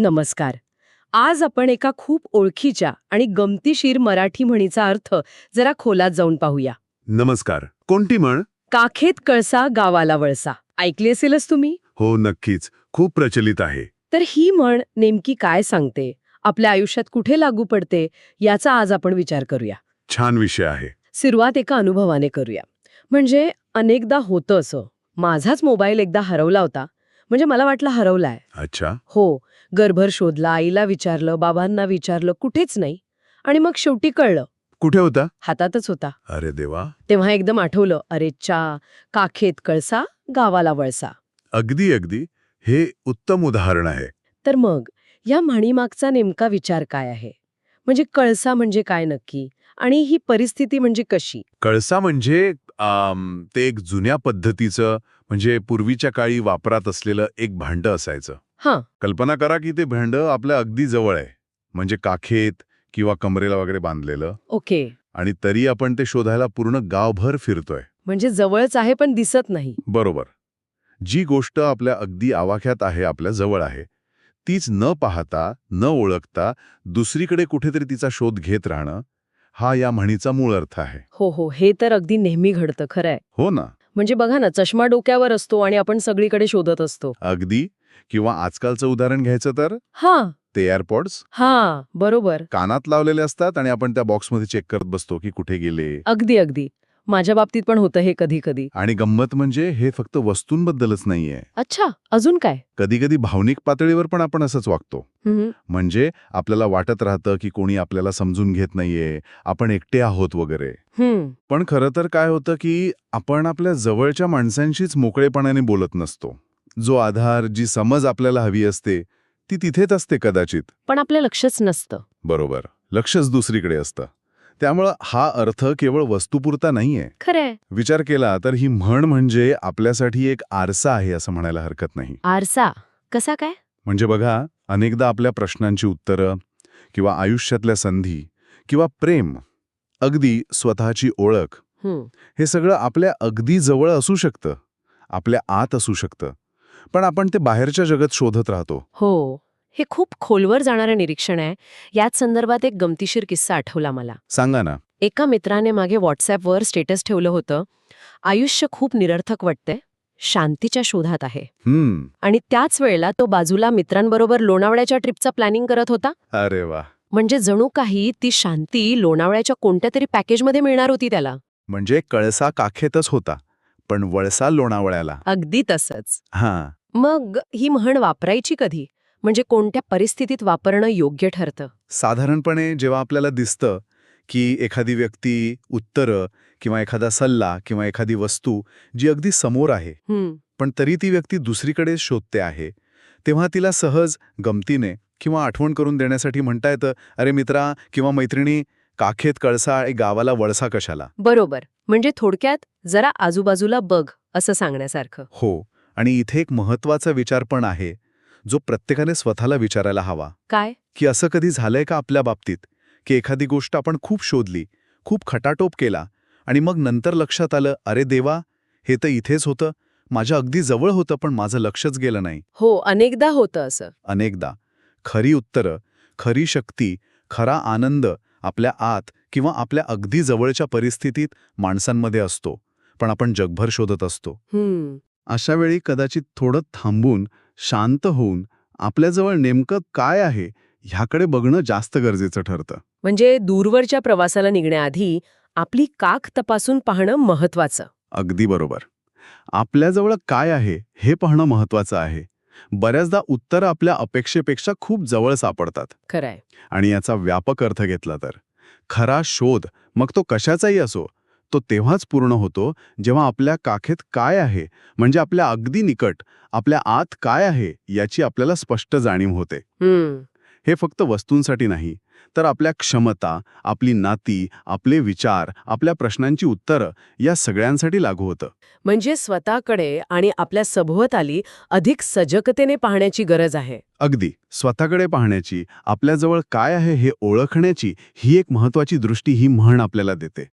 नमस्कार. आज आपण एका खूप ओळखीच्या आणि गमतीशीर मराठी म्हणीचा अर्थ जरा खोलात जाऊन पाहूया. नमस्कार. कोणती म्हण? काखेत कळसा गावाला वळसा. ऐकली असेलच तुम्ही? हो नक्कीच. खूप प्रचलित आहे. तर ही म्हण नेमकी काय सांगते? आपल्या आयुष्यात कुठे लागू पडते? याचा आज आपण विचार करूया. छान विषय आहे. सुरुवात एका अनुभवाने करूया. म्हणजे अनेकदा होतं असं. माझाच मोबाईल एकदा हरवला होता. म्हणजे मला वाटलं हरवलाय. अच्छा. हो. गर्भर शोधला आईला विचारलं बाबांना विचारलं कुठेच नाही. आणि मग शेवटी कळलं. कुठे होता? हातातच होता. अरे देवा. तेव्हा एकदम आठवलं अरे चा काखेत कळसा गावाला वळसा. अगदी अगदी. हे उत्तम उदाहरण आहे. तर मग या म्हणीमागचा नेमका विचार काय आहे? म्हणजे कळसा म्हणजे काय नक्की? आणि ही परिस्थिती म्हणजे कशी? कळसा म्हणजे ते एक जुन्या पद्धतीचं म्हणजे पूर्वीच्या काळी वापरात असलेलं एक भांडं असायचं. हां. कल्पना करा की ते भांडं आपल्या अगदी जवळ आहे. म्हणजे काखेत किंवा कमरेला वगैरे बांधलेलं. ओके. आणि तरी आपण ते शोधायला पूर्ण गावभर फिरतोय. म्हणजे जवळच आहे पण दिसत नाही. बरोबर. जी गोष्ट आपल्या अगदी आवाक्यात आहे आपल्या जवळ आहे तीच न पाहता न ओळखता दुसरीकडे कुठेतरी तिचा शोध घेत राहणं हा या म्हणीचा मूळ अर्थ आहे. हो हो हे तर अगदी नेहमी घडतं खरंय. हो ना. म्हणजे बघा ना चष्मा डोक्यावर असतो आणि आपण सगळीकडे शोधत असतो. अगदी? किंवा आजकालचं उदाहरण घ्यायचं तर? हा. ते एअरपॉड्स हा बरोबर. कानात लावलेले असतात आणि आपण त्या बॉक्समध्ये चेक करत बसतो की कुठे गेले? अगदी अगदी. माझ्या बाबतीत पण होतं हे कधी कधी आणि गंमत म्हणजे हे फक्त वस्तूंबद्दलच नाहीये. अच्छा अजून काय? कधी कधी भावनिक पातळीवर पण आपण असंच वागतो. हम्म, म्हणजे आपल्याला वाटत राहतं की कोणी आपल्याला समजून घेत नाहीये आपण एकटे आहोत वगैरे. हम्म, पण खरं तर काय होतं की आपण आपल्या जवळच्या माणसांशीच मोकळेपणाने बोलत नसतो. जो आधार जी समज आपल्याला हवी असते ती तिथेच असते कदाचित. पण आपलं लक्षच नसतं. बरोबर. लक्षच दुसरीकडे असतं. त्यामुळं हा अर्थ केवळ वस्तुपुरता नाहीये. खरंय. विचार केला तर ही म्हण म्हणजे आपल्यासाठी एक आरसा आहे असं म्हणायला हरकत नाही. आरसा? कसा काय? म्हणजे बघा अनेकदा आपल्या प्रश्नांची उत्तरं किंवा आयुष्यातल्या संधी किंवा प्रेम अगदी स्वतःची ओळख हे. सगळं आपल्या अगदी जवळ असू शकतं आपल्या आत असू शकतं. पण आपण ते बाहेरच्या जगात शोधत राहतो. हो. हे खूप खोलवर जाणारं निरीक्षण आहे. याच संदर्भात एक गमतीशीर किस्सा आठवला मला. सांगा ना. एका मित्राने मागे व्हॉट्सॲपवर स्टेटस ठेवलं होतं. आयुष्य खूप निरर्थक वाटतंय. शांतीच्या शोधात आहे. हम्म. आणि त्याच वेळेला तो बाजूला मित्रांबरोबर लोणावळ्याच्या ट्रिपचा प्लॅनिंग करत होता. अरे वा. म्हणजे जणू काही ती शांती लोणावळ्याच्या कोणत्या तरी पॅकेजमध्ये मिळणार होती त्याला. म्हणजे कळसा काखेतच होता पण वळसा लोणावळ्याला. अगदी तसंच. हां. मग ही म्हण वापरायची कधी? म्हणजे कोणत्या परिस्थितीत वापरणं योग्य ठरतं? साधारणपणे जेव्हा आपल्याला दिसतं की एखादी व्यक्ती उत्तरं किंवा एखादा सल्ला किंवा एखादी वस्तू जी अगदी समोर आहे पण तरी ती व्यक्ती दुसरीकडे शोधते आहे तेव्हा तिला सहज गमतीने किंवा आठवण करून देण्यासाठी म्हणता येतं अरे मित्रा किंवा मैत्रिणी काखेत कळसा आणि गावाला वळसा कशाला? बरोबर. म्हणजे थोडक्यात जरा आजूबाजूला बघ असं सांगण्यासारखं. हो. आणि इथे एक महत्त्वाचा विचार पण आहे जो प्रत्येकाने स्वतःला विचारायला हवा. काय? की असं कधी झालंय का आपल्या बाबतीत? की एखादी गोष्ट आपण खूप शोधली खूप खटाटोप केला आणि मग नंतर लक्षात आलं अरे देवा हे तर इथेच होतं. माझ्या अगदी जवळ होतं पण माझं लक्षच गेलं नाही. हो अनेकदा होतं असं. अनेकदा. खरी उत्तरं खरी शक्ती खरा आनंद आपल्या आत किंवा आपल्या अगदी जवळच्या परिस्थितीत माणसांमध्ये असतो. पण आपण जगभर शोधत असतो. अशा वेळी कदाचित थोडं थांबून शांत होऊन आपल्याजवळ नेमकं काय आहे ह्याकडे बघणं जास्त गरजेचं ठरतं. म्हणजे दूरवरच्या प्रवासाला निघण्याआधी आपली काख तपासून पाहणं महत्वाचं अगदी बरोबर. आपल्याजवळ काय आहे हे पाहणं महत्वाचं आहे. बऱ्याचदा उत्तरं आपल्या अपेक्षेपेक्षा खूप जवळ सापडतात. खरंय. आणि याचा व्यापक अर्थ घेतला तर. खरा शोध मग तो कशाचाही असो तो तेव्हाच पूर्ण होतो जेव्हा आपल्या काखेत काय आहे म्हणजे आपल्या अगदी निकट आपल्या आत काय आहे याची आपल्याला स्पष्ट जाणीव होते. हे फक्त वस्तूंसाठी नाही तर आपल्या क्षमता आपली नाती आपले विचार आपल्या प्रश्नांची उत्तरं या सगळ्यांसाठी लागू होतं. म्हणजे स्वतःकडे आणि आपल्या सभोवताली अधिक सजगतेने पाहण्याची गरज आहे. अगदी स्वतःकडे पाहण्याची आपल्याजवळ काय आहे हे ओळखण्याची ही एक महत्वाची दृष्टी ही म्हण आपल्याला देते.